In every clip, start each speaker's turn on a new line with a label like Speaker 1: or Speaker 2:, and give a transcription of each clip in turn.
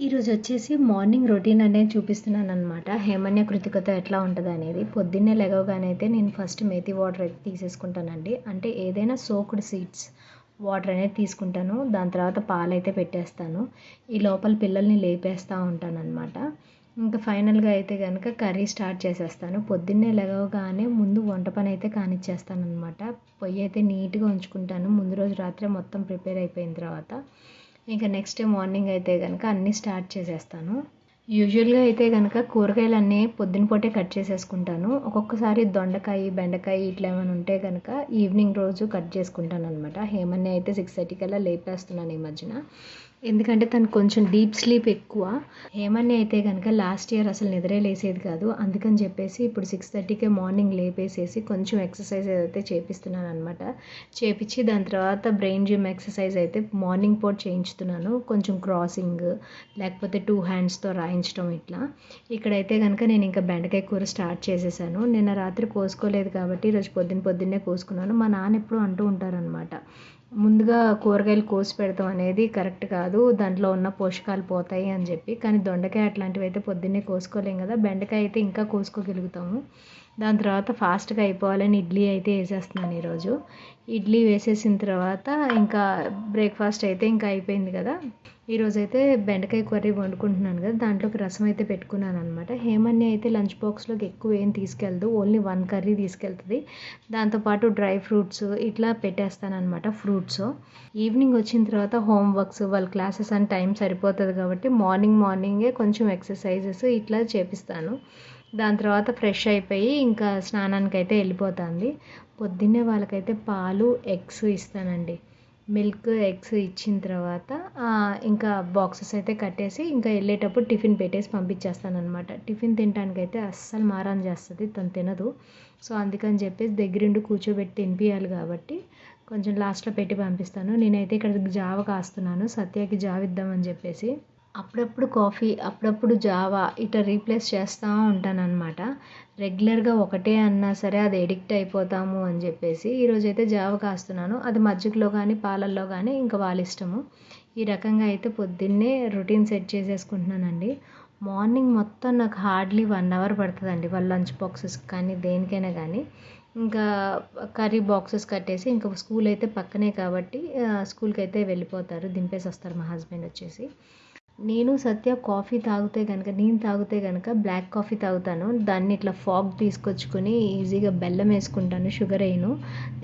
Speaker 1: ఈరోజు వచ్చేసి morning routine అనేది చూపిస్తున్నాను అనమాట హేమన్య కృతికతో ఎట్లా ఉంటుంది అనేది. పొద్దున్నే లెగవగానే అయితే నేను ఫస్ట్ మేతి వాటర్ అయితే తీసేసుకుంటానండి. అంటే ఏదైనా సోక్డ్ సీడ్స్ వాటర్ అనేది తీసుకుంటాను. దాని తర్వాత పాలైతే పెట్టేస్తాను. ఈ లోపల పిల్లల్ని లేపేస్తూ ఉంటాను అనమాట ఇంకా ఫైనల్గా అయితే కనుక కర్రీ స్టార్ట్ చేసేస్తాను. పొద్దున్నే లెగవగానే ముందు వంట పని అయితే కానిచ్చేస్తాను అనమాట పొయ్యి అయితే నీట్గా ఉంచుకుంటాను. ముందు రోజు రాత్రే మొత్తం ప్రిపేర్ అయిపోయిన తర్వాత ఇంకా నెక్స్ట్ డే మార్నింగ్ అయితే కనుక అన్నీ స్టార్ట్ చేసేస్తాను. యూజువల్గా అయితే కనుక కూరగాయలు అన్నీ పొద్దున పూటే కట్ చేసేసుకుంటాను. ఒక్కొక్కసారి దొండకాయ బెండకాయ ఇట్లా ఏమైనా ఉంటే కనుక ఈవినింగ్ రోజు కట్ చేసుకుంటాను అనమాట హేమన్ని అయితే సిక్స్ థర్టీకల్లా లేపేస్తున్నాను ఈ మధ్యన. ఎందుకంటే తను కొంచెం డీప్ స్లీప్ ఎక్కువ. హేమన్ని అయితే కనుక లాస్ట్ ఇయర్ అసలు నిద్రే లేసేది కాదు. అందుకని చెప్పేసి ఇప్పుడు సిక్స్ థర్టీకే మార్నింగ్ లేపేసేసి కొంచెం ఎక్సర్సైజ్ అయితే చేపిస్తున్నాను అనమాట చేపించి దాని తర్వాత బ్రెయిన్ జిమ్ ఎక్సర్సైజ్ అయితే మార్నింగ్ పూట చేయించుతున్నాను. కొంచెం క్రాసింగ్ లేకపోతే టూ హ్యాండ్స్తో రాయించడం ఇట్లా. ఇక్కడైతే కనుక నేను ఇంకా బెండకాయ కూర స్టార్ట్ చేసేసాను. నిన్న రాత్రి కోసుకోలేదు కాబట్టి ఈరోజు పొద్దున్న పొద్దున్నే కోసుకున్నాను. మా నాన్న ఎప్పుడు అంటూ ఉంటారనమాట ముందుగా కూరగాయలు కోసి పెడతాం అనేది కరెక్ట్ కాదు. దాంట్లో ఉన్న పోషకాలు పోతాయి అని చెప్పి. కానీ దొండకాయ అట్లాంటివి అయితే పొద్దున్నే కోసుకోలేం కదా. బెండకాయ అయితే ఇంకా కోసుకోగలుగుతాము. దాని తర్వాత ఫాస్ట్గా అయిపోవాలని ఇడ్లీ అయితే వేసేస్తున్నాను ఈరోజు. ఇడ్లీ వేసేసిన తర్వాత ఇంకా బ్రేక్ఫాస్ట్ అయితే ఇంకా అయిపోయింది కదా. ఈరోజు అయితే బెండకాయ కర్రీ వండుకుంటున్నాను కదా దాంట్లోకి రసం అయితే పెట్టుకున్నాను అనమాట హేమన్య అయితే లంచ్ బాక్స్లోకి ఎక్కువ ఏం తీసుకెళ్దు ఓన్లీ వన్ కర్రీ తీసుకెళ్తుంది. దాంతోపాటు డ్రై ఫ్రూట్స్ ఇట్లా పెట్టేస్తానమాట ఫ్రూట్స్. ఈవినింగ్ వచ్చిన తర్వాత హోంవర్క్స్ వాళ్ళ క్లాసెస్ అండ్ టైం సరిపోతుంది కాబట్టి మార్నింగ్ మార్నింగే కొంచెం ఎక్సర్సైజెస్ ఇట్లా చేపిస్తాను. దాని తర్వాత ఫ్రెష్ అయిపోయి ఇంకా స్నానానికి అయితే వెళ్ళిపోతుంది. పొద్దున్నే వాళ్ళకైతే పాలు ఎగ్స్ ఇస్తానండి. మిల్క్ ఎగ్స్ ఇచ్చిన తర్వాత ఇంకా బాక్సెస్ అయితే కట్టేసి ఇంకా వెళ్ళేటప్పుడు టిఫిన్ పెట్టేసి పంపించేస్తాను అనమాట టిఫిన్ తినడానికి అయితే అస్సలు మారాన్ చేస్తుంది తను తినదు. సో అందుకని చెప్పేసి దగ్గరుండి కూర్చోబెట్టి తినిపించాలి కాబట్టి కొంచెం లాస్ట్లో పెట్టి పంపిస్తాను. నేనైతే ఇక్కడ జావ కాస్తున్నాను సత్యకి జావ ఇద్దామని చెప్పేసి. అప్పుడప్పుడు కాఫీ అప్పుడప్పుడు జావా ఇట్లా రీప్లేస్ చేస్తూ ఉంటాను అనమాట రెగ్యులర్గా ఒకటే అన్నా సరే అది ఎడిక్ట్ అయిపోతాము అని చెప్పేసి ఈరోజు అయితే జావ కాస్తున్నాను. అది మజ్జిగలో కానీ పాలల్లో కానీ ఇంకా వాళ్ళ ఇష్టము. ఈ రకంగా అయితే పొద్దున్నే రొటీన్ సెట్ చేసేసుకుంటున్నానండి. మార్నింగ్ మొత్తం నాకు హార్డ్లీ వన్ అవర్ పడుతుందండి. వాళ్ళ లంచ్ బాక్సెస్ కానీ దేనికైనా కానీ ఇంకా కర్రీ బాక్సెస్ కట్టేసి ఇంకా స్కూల్ అయితే పక్కనే కాబట్టి స్కూల్కి అయితే వెళ్ళిపోతారు. దింపేసి వస్తారు మా హస్బెండ్ వచ్చేసి. నేను సత్య కాఫీ తాగితే కనుక నేను తాగితే కనుక బ్లాక్ కాఫీ తాగుతాను. దాన్ని ఇట్లా ఫాగ్ తీసుకొచ్చుకొని ఈజీగా బెల్లం వేసుకుంటాను షుగర్ వేయను.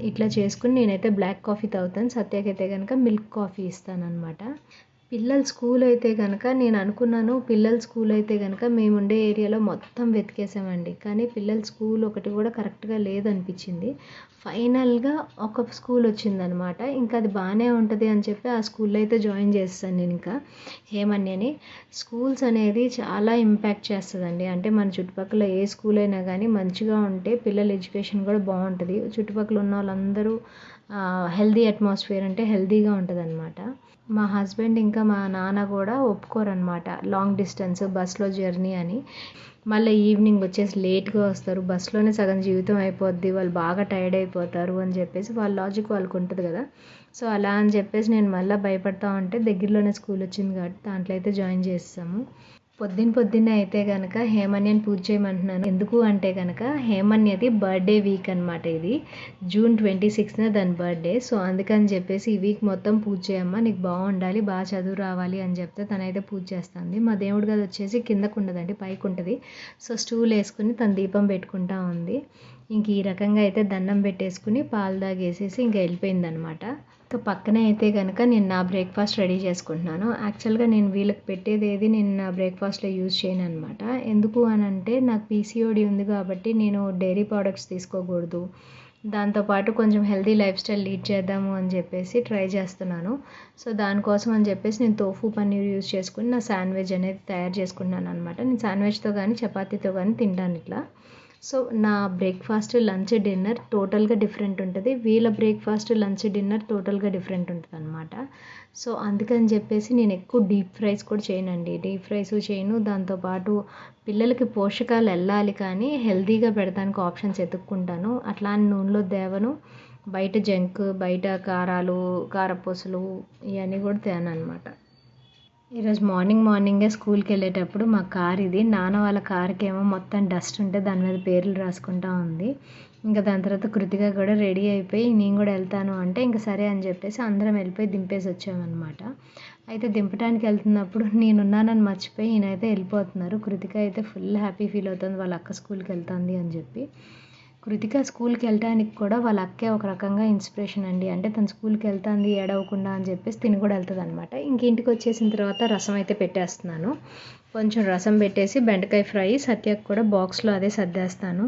Speaker 1: ఇట్లా చేసుకుని నేనైతే బ్లాక్ కాఫీ తాగుతాను. సత్యకైతే కనుక మిల్క్ కాఫీ ఇస్తాను అనమాట పిల్లల స్కూల్ అయితే కనుక నేను అనుకున్నాను పిల్లల స్కూల్ అయితే కనుక మేము ఉండే ఏరియాలో మొత్తం వెతికేసామండి. కానీ పిల్లల స్కూల్ ఒకటి కూడా కరెక్ట్గా లేదనిపించింది. ఫైనల్గా ఒక స్కూల్ వచ్చిందనమాట. ఇంకా అది బాగానే ఉంటుంది అని చెప్పి ఆ స్కూల్లో అయితే జాయిన్ చేస్తాను నేను ఇంకా. హేమన్యని స్కూల్స్ అనేది చాలా ఇంపాక్ట్ చేస్తుందండి. అంటే మన చుట్టుపక్కల ఏ స్కూల్ అయినా కానీ మంచిగా ఉంటే పిల్లల ఎడ్యుకేషన్ కూడా బాగుంటుంది. చుట్టుపక్కల ఉన్న వాళ్ళందరూ హెల్దీ అట్మాస్ఫియర్ అంటే హెల్దీగా ఉంటుంది అనమాట మా హస్బెండ్ ఇంకా మా నాన్న కూడా ఒప్పుకోరనమాట లాంగ్ డిస్టెన్స్ బస్లో జర్నీ అని. మళ్ళీ ఈవినింగ్ వచ్చేసి లేట్గా వస్తారు. బస్సులోనే సగం జీవితం అయిపోద్ది. వాళ్ళు బాగా టైర్డ్ అయిపోతారు అని చెప్పేసి వాళ్ళ లాజిక్ వాళ్ళకు ఉంటుంది కదా. సో అలా అని చెప్పేసి నేను మళ్ళీ భయపడతా ఉంటే దగ్గరలోనే స్కూల్ వచ్చింది కాబట్టి దాంట్లో అయితే జాయిన్ చేస్తాము పొద్దున్న అయితే కనుక హేమన్యని పూజ చేయమంటున్నాను. ఎందుకు అంటే కనుక హేమన్యది బర్త్డే వీక్ అనమాట ఇది. జూన్ ట్వంటీ సిక్స్త్న దాని బర్త్డే. సో అందుకని చెప్పేసి ఈ వీక్ మొత్తం పూజ చేయమ్మా నీకు బాగుండాలి బాగా చదువు రావాలి అని చెప్తే తనైతే పూజ చేస్తుంది. మా దేవుడి గది వచ్చేసి కిందకు ఉండదండి పైకి ఉంటుంది. సో స్టూల్ వేసుకుని తన దీపం పెట్టుకుంటా ఉంది. ఇంక ఈ రకంగా అయితే దండం పెట్టేసుకుని పాలు దాగేసేసి ఇంకా వెళ్ళిపోయింది అనమాట ఇంకా పక్కనే అయితే కనుక నేను నా బ్రేక్ఫాస్ట్ రెడీ చేసుకుంటున్నాను. యాక్చువల్గా నేను వీళ్ళకి పెట్టేది ఏది నేను నా బ్రేక్ఫాస్ట్లో యూజ్ చేయను అనమాట ఎందుకు అని అంటే నాకు పీసీఓడి ఉంది కాబట్టి నేను డైరీ ప్రోడక్ట్స్ తీసుకోకూడదు. దాంతోపాటు కొంచెం హెల్దీ లైఫ్ స్టైల్ లీడ్ చేద్దాము అని చెప్పేసి ట్రై చేస్తున్నాను. సో దానికోసం అని చెప్పేసి నేను తోఫు పన్నీర్ యూజ్ చేసుకుని నా శాండ్విచ్ అనేది తయారు చేసుకున్నాను అనమాట నేను శాండ్విచ్తో కానీ చపాతీతో కానీ తింటాను ఇట్లా. సో నా బ్రేక్ఫాస్ట్ లంచ్ డిన్నర్ టోటల్గా డిఫరెంట్ ఉంటుంది. వీళ్ళ బ్రేక్ఫాస్ట్ లంచ్ డిన్నర్ టోటల్గా డిఫరెంట్ ఉంటుంది అనమాట సో అందుకని చెప్పేసి నేను ఎక్కువ డీప్ ఫ్రైస్ కూడా చేయనండి. డీప్ ఫ్రైస్ చేయను. దాంతోపాటు పిల్లలకి పోషకాలు వెళ్ళాలి కానీ హెల్తీగా పెడతానికి ఆప్షన్స్ ఎతుక్కుంటాను. అట్లా అని నూనెలో దేవను బయట జంక్ బయట కారాలు కారపూసలు ఇవన్నీ కూడా తేనమాట ఈరోజు మార్నింగ్ మార్నింగే స్కూల్కి వెళ్ళేటప్పుడు మా కార్ ఇది. నాన్న వాళ్ళ కార్కి ఏమో మొత్తం డస్ట్ ఉంటే దాని మీద పేర్లు రాసుకుంటా ఉంది. ఇంకా దాని తర్వాత కృతిక కూడా రెడీ అయిపోయి నేను కూడా వెళ్తాను అంటే ఇంకా సరే అని చెప్పేసి అందరం వెళ్ళిపోయి దింపేసి వచ్చామన్నమాట. అయితే దింపడానికి వెళ్తున్నప్పుడు నేనున్నానని మర్చిపోయి ఈయనైతే వెళ్ళిపోతున్నారు. కృతిక అయితే ఫుల్ హ్యాపీ ఫీల్ అవుతుంది వాళ్ళ అక్క స్కూల్కి వెళ్తుంది అని చెప్పి. కృతిక స్కూల్కి వెళ్ళడానికి కూడా వాళ్ళ అక్కే ఒక రకంగా ఇన్స్పిరేషన్ అండి. అంటే తను స్కూల్కి వెళ్తుంది ఏడవకుండా అని చెప్పేసి తిని కూడా వెళ్తుంది అనమాట ఇంక ఇంటికి వచ్చేసిన తర్వాత రసం అయితే పెట్టేస్తున్నాను. కొంచెం రసం పెట్టేసి బెండకాయ ఫ్రై సత్యకు కూడా బాక్స్లో అదే సర్దేస్తాను.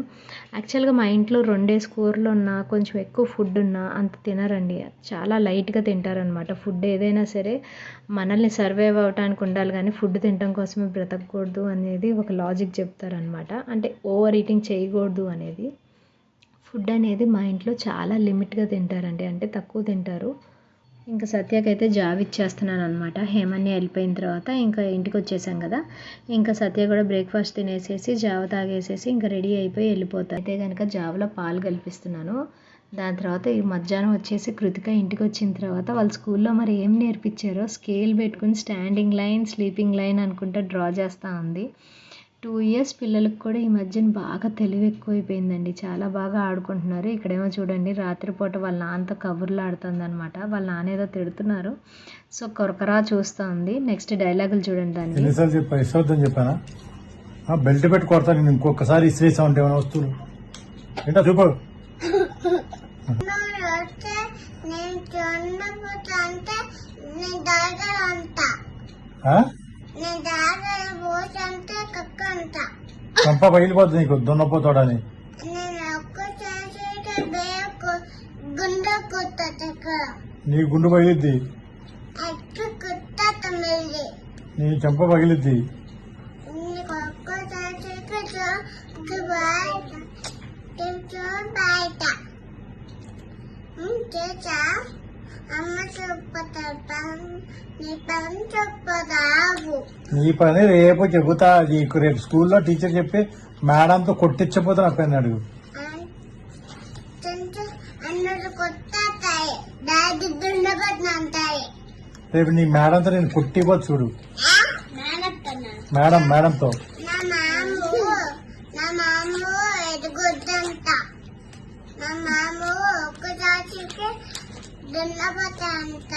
Speaker 1: యాక్చువల్గా మా ఇంట్లో రెండేసి కూరలు ఉన్నా కొంచెం ఎక్కువ ఫుడ్ ఉన్నా అంత తినరండి. చాలా లైట్గా తింటారనమాట ఫుడ్ ఏదైనా సరే మనల్ని సర్వైవ్ అవడానికి ఉండాలి కానీ ఫుడ్ తినడం కోసమే బ్రతకూడదు అనేది ఒక లాజిక్ చెప్తారనమాట అంటే ఓవర్ ఈటింగ్ చేయకూడదు అనేది. ఫుడ్ అనేది మా ఇంట్లో చాలా లిమిట్గా తింటారండి. అంటే తక్కువ తింటారు. ఇంకా సత్యకైతే జాబ్ ఇచ్చేస్తున్నాను అనమాట హేమన్య వెళ్ళిపోయిన తర్వాత ఇంకా ఇంటికి వచ్చేసాం కదా. ఇంకా సత్య కూడా బ్రేక్ఫాస్ట్ తినేసేసి జావ తాగేసేసి ఇంకా రెడీ అయిపోయి వెళ్ళిపోతాను అయితే కనుక జావలో పాలు కల్పిస్తున్నాను. దాని తర్వాత ఈ మధ్యాహ్నం వచ్చేసి కృతిక ఇంటికి వచ్చిన తర్వాత వాళ్ళ స్కూల్లో మరి ఏం నేర్పించారో స్కేల్ పెట్టుకుని స్టాండింగ్ లైన్ స్లీపింగ్ లైన్ అనుకుంటా డ్రా చేస్తూ ఉంది. టూ ఇయర్స్ పిల్లలకు కూడా ఈ మధ్యన బాగా తెలివి ఎక్కువైపోయిందండి చాలా బాగా ఆడుకుంటున్నారు. ఇక్కడేమో చూడండి రాత్రిపూట వాళ్ళ నాన్నతో కబుర్లు ఆడుతుంది అనమాట వాళ్ళ నాన్న ఏదో తిడుతున్నారు. సో కొరకరా చూస్తూ ఉంది నెక్స్ట్ డైలాగులు చూడండి దాన్ని.
Speaker 2: ఎన్నిసార్లు చెప్పా? ఇష్టవద్దని చెప్పానా? ఆ, బెల్ట్ పెట్టి కొడతా నేను ఇంకొకసారి ఉంటే ఏమైనా వస్తువులు? ఏంటో చూపు.
Speaker 3: నువ్వు వస్తే నేను చూడకపోతా అంటే నేను దగ్గర ఉంటా
Speaker 2: ఆ?
Speaker 3: నేను దగ్గర పోసంటే కక్క ఉంటా
Speaker 2: చంప పగిలిపోతుంది నీకు దున్నపోతాడని. నీ గుండు పగిలిద్ది. నీ చెంప పగిలిద్ది.
Speaker 3: అమ్మ నీ పని
Speaker 2: రేపు చెబుతా నీకు రేపు స్కూల్లో టీచర్ చెప్పి మేడంతో కొట్టించపోతే నా పని అడుగు. రేపు నీ మేడంతో నేను కొట్టిపో చూడు. మేడం మేడంతో.
Speaker 3: మాము ఒక్కసారికి దున్నపోతా అంట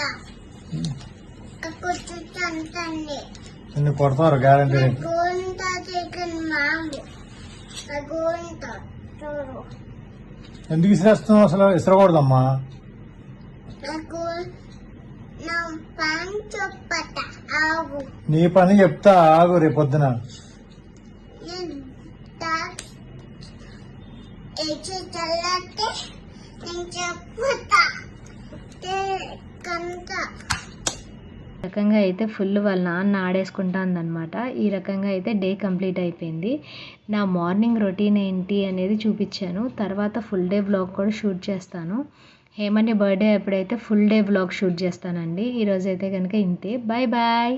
Speaker 2: నిన్ను కొడతారు గ్యారంటీ ఎందుకు ఇసిరేస్తున్నావు అసలు? ఇసరకూడదమ్మా.
Speaker 3: నా పని చెప్పట ఆవు
Speaker 2: నీ పని చెప్తా ఆగు రేపు పొద్దున.
Speaker 3: నేను
Speaker 1: రకంగా అయితే ఫుల్ వాళ్ళ నాన్న ఆడేసుకుంటా ఈ రకంగా అయితే డే కంప్లీట్ అయిపోయింది. నా మార్నింగ్ రొటీన్ ఏంటి అనేది చూపించాను. తర్వాత ఫుల్ డే వ్లాగ్ కూడా షూట్ చేస్తాను. హేమని బర్త్డే అప్పుడైతే ఫుల్ డే వ్లాగ్ షూట్ చేస్తానండి. ఈరోజైతే కనుక ఇంతే. Bye bye.